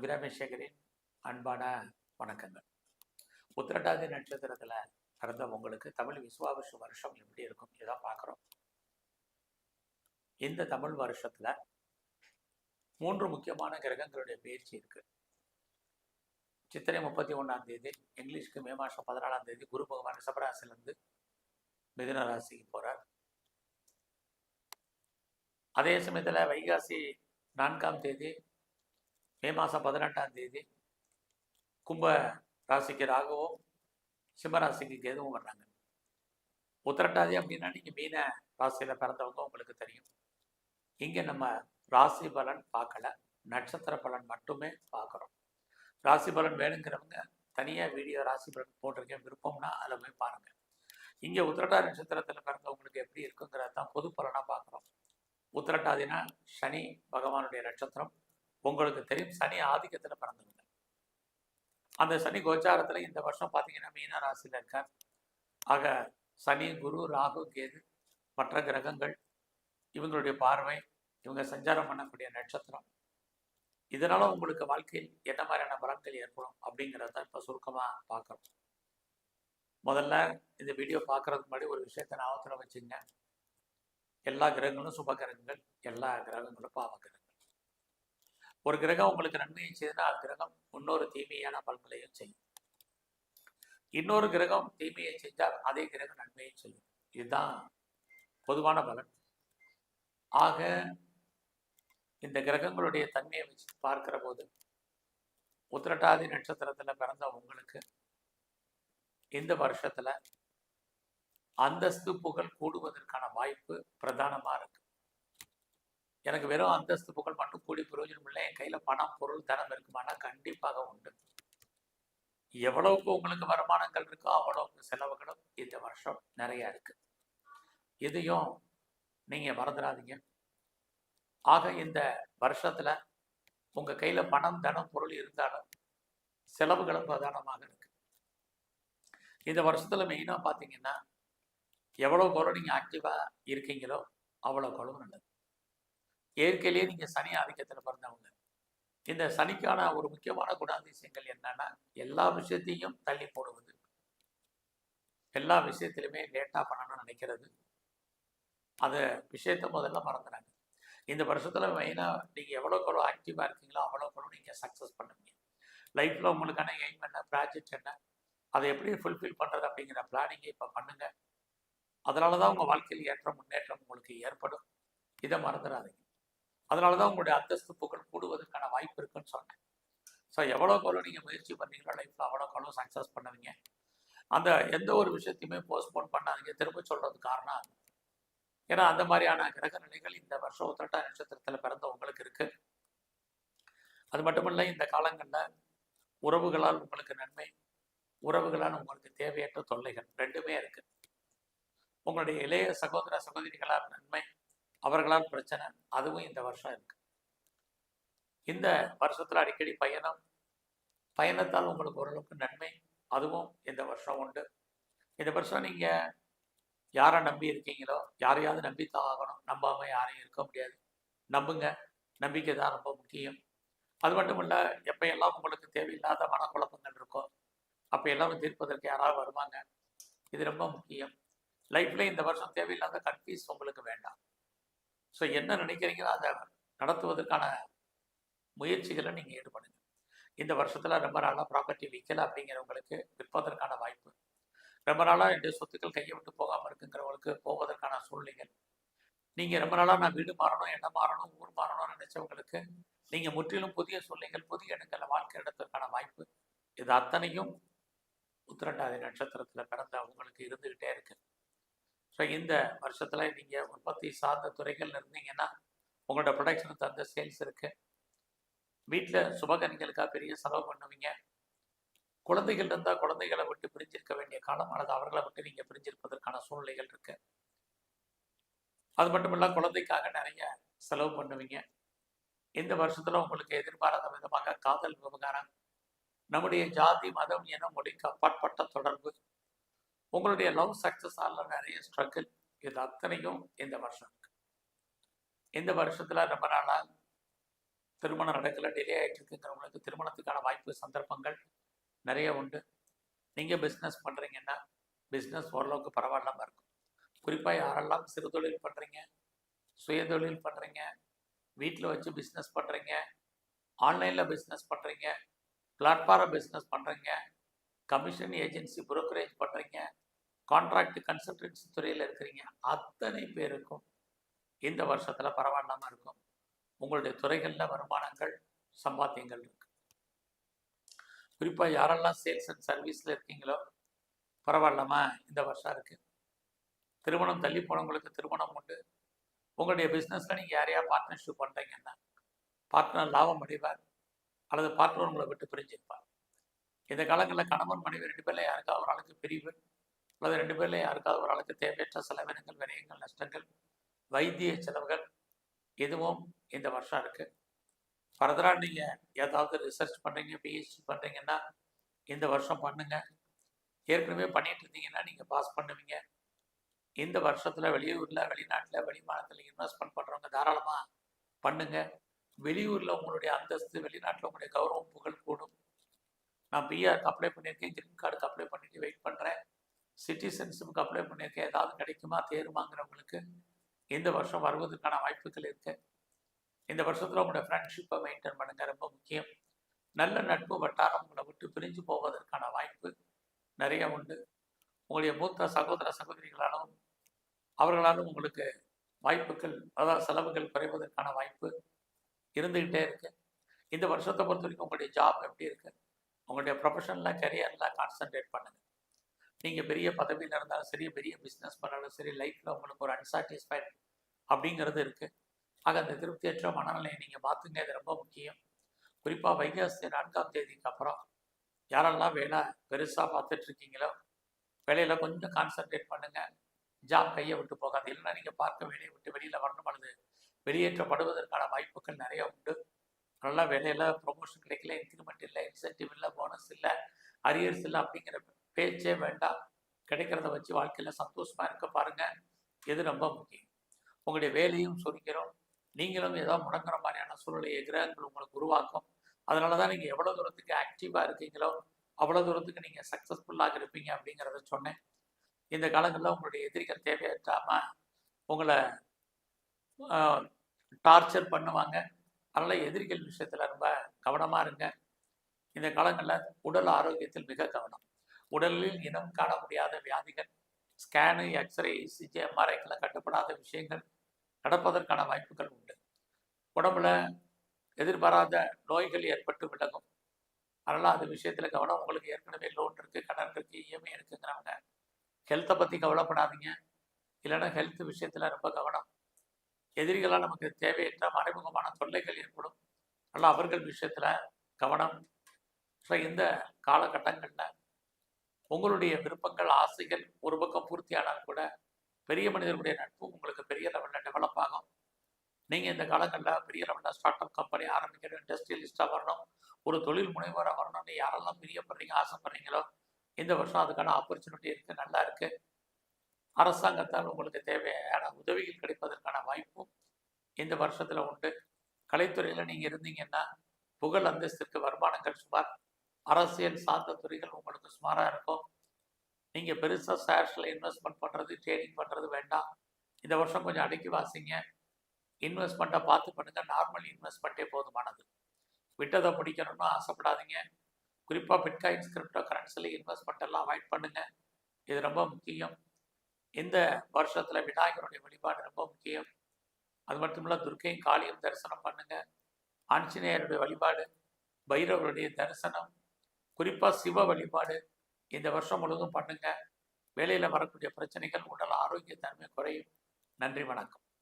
அபிராமேஸ்வரின் அன்பான வணக்கங்கள். உத்திரட்டாதி நட்சத்திரத்தில் பிறந்தவங்களுக்கு தமிழ் விசுவாவசு வருஷம் எப்படி இருக்கும்? இதான் பார்க்குறோம். இந்த தமிழ் வருஷத்தில் மூன்று முக்கியமான கிரகங்களுடைய பயிற்சி இருக்கு. சித்திரை முப்பத்தி ஒன்றாம் தேதி இங்கிலீஷ்க்கு மே மாதம் பதினாலாம் தேதி குரு பகவான் ரிஷபராசிலேருந்து மிதுன ராசிக்கு போகிறார் அதே சமயத்தில் வைகாசி நான்காம் தேதி மே மாதம் பதினெட்டாம் தேதி கும்ப ராசிக்கு ராகவும் சிம்மராசிக்கு கேதுவும் வர்றாங்க. உத்திரட்டாதி அப்படின்னா நீங்கள் மீன ராசியில் பிறந்தவங்க உங்களுக்கு தெரியும். இங்கே நம்ம ராசி பலன் பார்க்கல. நட்சத்திர பலன் மட்டுமே பார்க்குறோம். ராசி பலன் வேணுங்கிறவங்க தனியாக வீடியோ ராசி பலன் போட்டிருக்கேன் விருப்பம்னா அதில் போய் பாருங்கள் இங்கே உத்திரட்டாதி நட்சத்திரத்தில் பிறந்தவங்களுக்கு எப்படி இருக்குங்கிறத தான் பொது பலனாக பார்க்குறோம். உத்திரட்டாதினா சனி பகவானுடைய நட்சத்திரம் உங்களுக்கு தெரியும் சனி ஆதிக்கத்தில் பிறந்தவங்க. அந்த சனி கோச்சாரத்தில் இந்த வருஷம் பார்த்தீங்கன்னா மீன ராசியில் இருக்கார். ஆக சனி குரு ராகு கேது மற்ற கிரகங்கள் இவங்களுடைய பார்வை இவங்க சஞ்சாரம் பண்ணக்கூடிய நட்சத்திரம் இதனால உங்களுக்கு வாழ்க்கையில் என்ன மாதிரியான பலன்கள் ஏற்படும் அப்படிங்கிறத இப்போ சுருக்கமாக பார்க்குறோம் முதல்ல இந்த வீடியோ பார்க்கறதுக்கு முன்னாடி ஒரு விஷயத்தை ஞாபகத்தில் வச்சுங்க எல்லா கிரகங்களும் சுப கிரகங்கள் எல்லா கிரகங்களும் பாவ கிரகங்கள். ஒரு கிரகம் உங்களுக்கு நன்மையை செய்தனா கிரகம் இன்னொரு தீமையான பலன்களையும் செய்யும். இன்னொரு கிரகம் தீமையை செஞ்சால் அதே கிரகம் நன்மையும் செய்யும். இதுதான் பொதுவான பலன். ஆக இந்த கிரகங்களுடைய தன்மையை வச்சு பார்க்கிற போது உத்திரட்டாதி நட்சத்திரத்துல பிறந்த உங்களுக்கு இந்த வருஷத்துல அந்தஸ்து புகழ் கூடுவதற்கான வாய்ப்பு பிரதானமா இருக்கு. எனக்கு வெறும் அந்தஸ்து புகழ் மட்டும் கூடி பிரயோஜனம் இல்லை. என் கையில் பணம் பொருள் தனம் இருக்குமானா கண்டிப்பாக உண்டு. எவ்வளவுக்கு உங்களுக்கு வருமானங்கள் இருக்கோ அவ்வளவுக்கு செலவுகளும் இந்த வருஷம் நிறைய இருக்கு. இதையும் நீங்கள் மறந்துடாதீங்க. ஆக இந்த வருஷத்தில் உங்கள் கையில் பணம் தனம் பொருள் இருந்தாலும் செலவுகளும் பிரதானமாக இருக்கு. இந்த வருஷத்தில் மெயினாக பார்த்தீங்கன்னா எவ்வளோ குறை நீங்கள் ஆக்டிவாக இருக்கீங்களோ அவ்வளோ குளம் நல்லது. இயற்கையிலேயே நீங்க சனி ஆதிக்கத்துல பிறந்தவங்க. இந்த சனிக்கான ஒரு முக்கியமான குணாதிசயங்கள் என்னன்னா எல்லா விஷயத்தையும் தள்ளி போடுவது. எல்லா விஷயத்திலுமே லேட்டா பண்ணணும்னு நினைக்கிறது. அந்த விஷயத்த முதல்ல மறந்துறாங்க. இந்த வருஷத்தில் மெயினாக நீங்கள் எவ்வளோக்கு எவ்வளோ ஆக்டிவாக இருக்கீங்களோ அவ்வளோக்கு எவ்வளோ நீங்கள் சக்ஸஸ் பண்ணுவீங்க. லைஃப்பில் உங்களுக்கான எய்ம் என்ன ப்ராஜெக்ட் என்ன அதை எப்படி ஃபுல்ஃபில் பண்ணுறது அப்படிங்கிற பிளானிங்கை இப்போ பண்ணுங்கள் அதனால தான் உங்கள் வாழ்க்கையில் ஏற்ற முன்னேற்றம் உங்களுக்கு ஏற்படும். இதை மறந்துடாதீங்க அதனால தான் உங்களுடைய அந்தஸ்து புகழ் கூடுவதற்கான வாய்ப்பு இருக்குன்னு சொன்னேன். ஸோ எவ்வளோக்கு எவ்வளோ நீங்கள் முயற்சி பண்ணீங்களோ லைஃப்பில் அவ்வளோக்கு எவ்வளோ சக்ஸஸ் பண்ணுவீங்க. அந்த எந்த ஒரு விஷயத்தையுமே போஸ்ட்போன் பண்ணாதீங்க. திரும்ப சொல்கிறது காரணம் அது. ஏன்னா அந்த மாதிரியான கிரக நிலைகள் இந்த வருஷம் உத்திரட்டா நட்சத்திரத்தில் பிறந்த உங்களுக்கு இருக்குது அது மட்டுமல்ல இந்த காலங்களில் உறவுகளால் உங்களுக்கு நன்மை உறவுகளால் உங்களுக்கு தேவையற்ற தொல்லைகள் ரெண்டுமே இருக்குது உங்களுடைய இளைய சகோதர சகோதரிகளால் நன்மை அவர்களால் பிரச்சனை. அதுவும் இந்த வருஷம் இருக்கு. இந்த வருஷத்துல அடிக்கடி பயணம். பயணத்தால் உங்களுக்கு ஓரளவுக்கு நன்மை. அதுவும் இந்த வருஷம் உண்டு. இந்த வருஷம் நீங்கள் யாரை நம்பி இருக்கீங்களோ யாரையாவது நம்பித்தான் ஆகணும். நம்பாமல் யாரையும் இருக்க முடியாது. நம்புங்க. நம்பிக்கை தான் ரொம்ப முக்கியம். அது மட்டும் இல்லை எப்பயெல்லாம் உங்களுக்கு தேவையில்லாத மனக்குழப்பங்கள் இருக்கோ அப்போ எல்லாம் தீர்ப்பதற்கு யாராவது வருவாங்க. இது ரொம்ப முக்கியம். லைஃப்பில் இந்த வருஷம் தேவையில்லாத கன்ஃபியூஸ் உங்களுக்கு வேண்டாம். ஸோ என்ன நினைக்கிறீங்களோ அதை நடத்துவதற்கான முயற்சிகளை நீங்கள் ஈடுபடுங்க. இந்த வருஷத்தில் ரொம்ப நாளாக ப்ராப்பர்ட்டி விற்கல அப்படிங்கிறவங்களுக்கு விற்பதற்கான வாய்ப்பு. ரொம்ப நாளாக என்னுடைய சொத்துக்கள் கையை விட்டு போகாமல் இருக்குங்கிறவங்களுக்கு போவதற்கான சூழ்நிலைகள். நீங்கள் ரொம்ப நாளாக நான் வீடு மாறணும் இடம் மாறணும் ஊர் மாறணும்னு நினைச்சவங்களுக்கு நீங்கள் முற்றிலும் புதிய சூழ்நிலைகள் புதிய இடங்களை வாழ்க்கை இடத்திற்கான வாய்ப்பு இது அத்தனையும் உத்திரண்டாதி நட்சத்திரத்தில் பிறந்த அவங்களுக்கு இருந்துக்கிட்டே இருக்குது ஸோ இந்த வருஷத்தில் நீங்கள் உற்பத்தி சார்ந்த துறைகள் இருந்தீங்கன்னா உங்களோட ப்ரொடக்ஷன் தந்த சேல்ஸ் இருக்குது வீட்டில் சுபகனிகளுக்காக பெரிய செலவு பண்ணுவீங்க. குழந்தைகள் இருந்தால் குழந்தைகளை விட்டு பிரிஞ்சிருக்க வேண்டிய காலம் அல்லது அவர்களை விட்டு நீங்கள் பிரிஞ்சிருப்பதற்கான சூழ்நிலைகள் இருக்கு. அது மட்டும் இல்லை குழந்தைக்காக நிறைய செலவு பண்ணுவீங்க. இந்த வருஷத்தில் உங்களுக்கு எதிர்பாராத விதமாக காதல் விவகாரம் நம்முடைய ஜாதி மதம் என மொழிக்கு அப்பாற்பட்ட தொடர்பு உங்களுடைய லவ் சக்சஸ் ஆகல நிறைய ஸ்ட்ரகிள் இது அத்தனையும் இந்த வருஷம் இருக்கு. இந்த வருஷத்துல ரொம்ப நாளாக திருமணம் நடக்கல டிலே ஆகிட்டு இருக்குங்கிறவங்களுக்கு திருமணத்துக்கான வாய்ப்பு சந்தர்ப்பங்கள் நிறைய உண்டு. நீங்கள் பிஸ்னஸ் பண்ணுறீங்கன்னா பிஸ்னஸ் ஓரளவுக்கு பரவாயில்லாமல் இருக்கும். குறிப்பாக யாரெல்லாம் சிறு தொழில் பண்ணுறீங்க சுயதொழில் பண்ணுறீங்க வீட்டில் வச்சு பிஸ்னஸ் பண்ணுறீங்க ஆன்லைனில் பிஸ்னஸ் பண்ணுறீங்க பிளாட்ஃபார்ம் பிஸ்னஸ் பண்ணுறீங்க கமிஷன் ஏஜென்சி புரோக்கரேஜ் பண்ணுறீங்க கான்ட்ராக்ட் கன்சல்டன்சி துறையில் இருக்கிறீங்க அத்தனை பேருக்கும் இந்த வருஷத்தில் பரவாயில்லாமல் இருக்கும். உங்களுடைய துறைகளில் வருமானங்கள் சம்பாத்தியங்கள் இருக்கு. குறிப்பாக யாரெல்லாம் சேல்ஸ் அண்ட் சர்வீஸில் இருக்கீங்களோ பரவாயில்லாமா இந்த வருஷம் இருக்குது திருமணம் தள்ளி போனவங்களுக்கு திருமணம் உண்டு. உங்களுடைய பிஸ்னஸில் நீங்கள் யாரையா பார்ட்னர்ஷிப் பண்ணுறீங்கன்னா பார்ட்னர் லாபம் அடைவார் அல்லது பார்ட்னர் உங்களை விட்டு பிரிஞ்சிருப்பார் இந்த காலங்களில் கணவன் மனைவி ரெண்டு பேரில் யாருக்காவது ஒரு ஆளுக்கு பிரிவு அல்லது ரெண்டு பேர்ல யாருக்காவது ஒரு ஆளுக்கு தேவையற்ற செலவினங்கள் விரயங்கள் நஷ்டங்கள் வைத்திய செலவுகள் எதுவும் இந்த வருஷம் இருக்கு. ஃபர்தராக நீங்கள் ஏதாவது ரிசர்ச் பண்ணுறீங்க பிஹெச்டி பண்ணுறீங்கன்னா இந்த வருஷம் பண்ணுங்க. ஏற்கனவே பண்ணிட்டு இருந்தீங்கன்னா நீங்கள் பாஸ் பண்ணுவீங்க. இந்த வருஷத்தில் வெளியூரில் வெளிநாட்டில் வெளிமாநிலத்தில் இன்வெஸ்ட்மெண்ட் பண்ணுறவங்க தாராளமாக பண்ணுங்க. வெளியூரில் உங்களுடைய அந்தஸ்து வெளிநாட்டில் உங்களுடைய கௌரவம் புகழ் கூடும். நான் பிஆருக்கு அப்ளை பண்ணியிருக்கேன். கிரீன் கார்டுக்கு அப்ளை பண்ணிட்டு வெயிட் பண்ணுறேன் சிட்டிசன்ஷிப்புக்கு அப்ளை பண்ணியிருக்கேன். ஏதாவது கிடைக்குமா? தேருமாங்கிறவங்களுக்கு இந்த வருஷம் வருவதற்கான வாய்ப்புகள் இருக்கு. இந்த வருஷத்தில் உங்களுடைய ஃப்ரெண்ட்ஷிப்பை மெயின்டைன் பண்ணுங்க. ரொம்ப முக்கியம். நல்ல நட்பு வட்டாரம் உங்களை விட்டு பிரிஞ்சு போவதற்கான வாய்ப்பு நிறைய உண்டு. உங்களுடைய மூத்த சகோதர சகோதரிகளாலும் அவர்களாலும் உங்களுக்கு வாய்ப்புகள் அதாவது செலவுகள் குறைவதற்கான வாய்ப்பு இருந்துக்கிட்டே இருக்கு. இந்த வருஷத்தை பொறுத்த வரைக்கும் உங்களுடைய ஜாப் எப்படி இருக்குது உங்களுடைய ப்ரொஃபஷனில் கரியரில் கான்சென்ட்ரேட் பண்ணுங்கள் நீங்கள் பெரிய பதவியில் இருந்தாலும் சரி பெரிய பிஸ்னஸ் பண்ணாலும் சரி லைஃப்பில் உங்களுக்கு ஒரு அன்சாட்டிஸ்ஃபைட் அப்படிங்கிறது இருக்குது ஆக அந்த திருப்தியற்ற மனநிலையை நீங்கள் பார்த்துங்க இது ரொம்ப முக்கியம். குறிப்பாக வைகாசி நான்காம் தேதிக்கு அப்புறம் யாரெல்லாம் வேலை பெருசாக பார்த்துட்ருக்கீங்களோ வேலையில் கொஞ்சம் கான்சென்ட்ரேட் பண்ணுங்கள் ஜாப் கையை விட்டு போகாது. இல்லைன்னா நீங்கள் பார்க்க வேலையை விட்டு வெளியில் வரணும். அல்லது வெளியேற்றப்படுவதற்கான வாய்ப்புகள் நிறைய உண்டு. நல்லா வேலையில் ப்ரொமோஷன் கிடைக்கல இன்க்ரிமெண்ட் இல்லை இன்சென்டிவ் இல்லை போனஸ் இல்லை அரியர்ஸ் இல்லை அப்படிங்கிற பேச்சே வேண்டாம். கிடைக்கிறத வச்சு வாழ்க்கையில் சந்தோஷமாக இருக்க பாருங்கள் இது ரொம்ப முக்கியம். உங்களுடைய வேலையும் சுருக்கிறோம் நீங்களும் ஏதோ முடங்குற மாதிரியான சூழ்நிலையை கிரகங்கள் உங்களுக்கு உருவாக்கும். அதனால தான் நீங்கள் எவ்வளோ தூரத்துக்கு ஆக்டிவாக இருக்கீங்களோ அவ்வளோ தூரத்துக்கு நீங்கள் சக்ஸஸ்ஃபுல்லாக இருப்பீங்க அப்படிங்கிறத சொன்னேன். இந்த காலங்களில் உங்களுடைய எதிரிகள் தேவையற்றாமல் உங்களை டார்ச்சர் பண்ணுவாங்க. அதனால் எதிரிகள் விஷயத்தில் ரொம்ப கவனமாக இருங்க. இந்த காலங்களில் உடல் ஆரோக்கியத்தில் மிக கவனம். உடலில் இனம் காண முடியாத வியாதிகள் ஸ்கேனு எக்ஸ்ரே இசிஜி எம்ஆர்ஐக்கில் கட்டுப்படாத விஷயங்கள் நடப்பதற்கான வாய்ப்புகள் உண்டு. உடம்புல எதிர்பாராத நோய்கள் ஏற்பட்டு விலகும். அதனால் அந்த விஷயத்தில் கவனம் உங்களுக்கு ஏற்கனவே லோன் இருக்குது கடன் இருக்குது இஎம்ஐ இருக்குங்கிறவங்க ஹெல்த்தை பற்றி கவலைப்படாதீங்க. இல்லைன்னா ஹெல்த் விஷயத்தில் ரொம்ப கவனம். எதிரிகளால் நமக்கு தேவையற்ற மறைமுகமான தொல்லைகள் ஏற்படும். ஆனால் அவர்கள் விஷயத்தில் கவனம். ஸோ இந்த காலகட்டங்களில் உங்களுடைய விருப்பங்கள் ஆசைகள் ஒரு பக்கம் பூர்த்தியானால் கூட பெரிய மனிதர்களுடைய நட்பு உங்களுக்கு பெரிய லெவலில் டெவலப் ஆகும். நீங்கள் இந்த காலங்களில் பெரிய லெவலில் ஸ்டார்ட் அப் கம்பெனி ஆரம்பிக்கணும் இண்டஸ்ட்ரியலிஸ்ட்டாக வரணும் ஒரு தொழில் முனைவராக வரணும்னு யாரெல்லாம் பிரியப்படுறீங்க ஆசைப்படுறீங்களோ இந்த வருஷம் அதுக்கான ஆப்பர்ச்சுனிட்டி இருக்குது நல்லா இருக்குது அரசாங்கத்தால் உங்களுக்கு தேவையான உதவிகள் கிடைப்பதற்கான வாய்ப்பும் இந்த வருஷத்தில் உண்டு. கலைத்துறையில் நீங்கள் இருந்தீங்கன்னா புகழ் அந்தஸ்திற்கு வருமானங்கள் சுமார் அரசியல் சார்ந்த துறைகள் உங்களுக்கு சுமாராக இருக்கும். நீங்கள் பெருசாக ஷேர்ஸில் இன்வெஸ்ட்மெண்ட் பண்ணுறது ட்ரேடிங் பண்ணுறது வேண்டாம். இந்த வருஷம் கொஞ்சம் அடக்கி வாசிங்க. இன்வெஸ்ட்மெண்ட்டை பார்த்து பண்ணுங்கள் நார்மல் இன்வெஸ்ட்மெண்ட்டே போதுமானது. விட்டதை முடிக்கணும்னு ஆசைப்படாதீங்க. குறிப்பாக பிட்காயின்ஸ் கிரிப்டோ கரன்சியில் இன்வெஸ்ட்மெண்ட் எல்லாம் அவாய்ட் பண்ணுங்கள் இது ரொம்ப முக்கியம். இந்த வருஷத்தில் விநாயகருடைய வழிபாடு ரொம்ப முக்கியம். அது மட்டும் இல்லை துர்க்கையும் காளியும் தரிசனம் பண்ணுங்கள் ஆஞ்சநேயருடைய வழிபாடு பைரவருடைய தரிசனம் குறிப்பாக சிவ வழிபாடு இந்த வருஷம் முழுவதும் பண்ணுங்க. வேலையில் வரக்கூடிய பிரச்சனைகள் உடல் ஆரோக்கிய தன்மை குறையும். நன்றி வணக்கம்.